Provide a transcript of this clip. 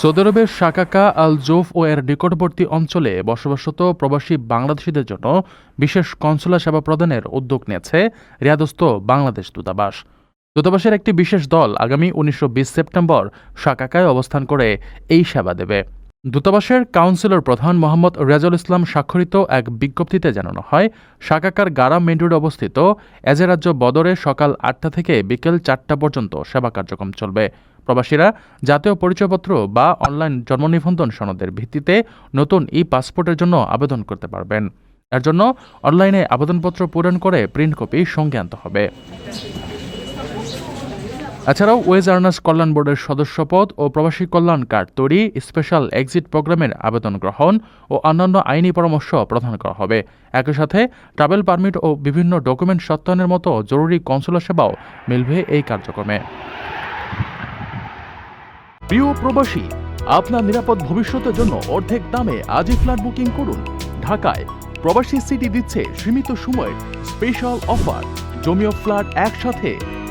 Saudi আরবের শাকাকা আল জোফ ও এর নিকটবর্তী অঞ্চলে বসবাসত প্রবাসী বাংলাদেশিদের জন্য বিশেষ কনসুলার সেবা প্রদানের উদ্যোগ নিয়েছে রিয়াদস্থ বাংলাদেশ দূতাবাস। দূতাবাসের একটি বিশেষ দল আগামী উনিশশো বিশ সেপ্টেম্বর সাকাকায় অবস্থান করে এই সেবা দেবে। দূতাবাসের কাউন্সিলর প্রধান মোহাম্মদ রেজাউল ইসলাম স্বাক্ষরিত এক বিজ্ঞপ্তিতে জানানো হয় শাকাকার গারাম মেন রোডে অবস্থিত এজেরাজ্য বদরে সকাল আটটা থেকে বিকেল চারটা পর্যন্ত সেবা কার্যক্রম চলবে। প্রবাসীরা জাতীয় পরিচয়পত্র বা অনলাইন জন্ম নিবন্ধন সনদের ভিত্তিতে নতুন ই পাসপোর্টের জন্য আবেদন করতে পারবেন। এর জন্য অনলাইনে আবেদনপত্র পূরণ করে প্রিন্ট কপি সঙ্গে আনতে হবে। এছাড়াও ওয়েজ আর্নার্স কল্যাণ বোর্ডের সদস্যপদ ও প্রবাসী কল্যাণ কার্ড তৈরি, স্পেশাল এক্সিট প্রোগ্রামের আবেদন গ্রহণ ও অন্যান্য আইনি পরামর্শ প্রদান করা হবে। একই সাথে ট্রাভেল পারমিট ও বিভিন্ন ডকুমেন্ট সত্যায়নের মতো জরুরি কনসুলার সেবাও মিলবে এই কার্যক্রমে। প্রিয় প্রবাসী, আপনার নিরাপদ ভবিষ্যতের জন্য অর্ধেক দামে আজই ফ্ল্যাট বুকিং করুন। ঢাকায় প্রবাসী সিটি দিচ্ছে সীমিত সময়ের স্পেশাল অফার। জমিও ফ্ল্যাট একসাথে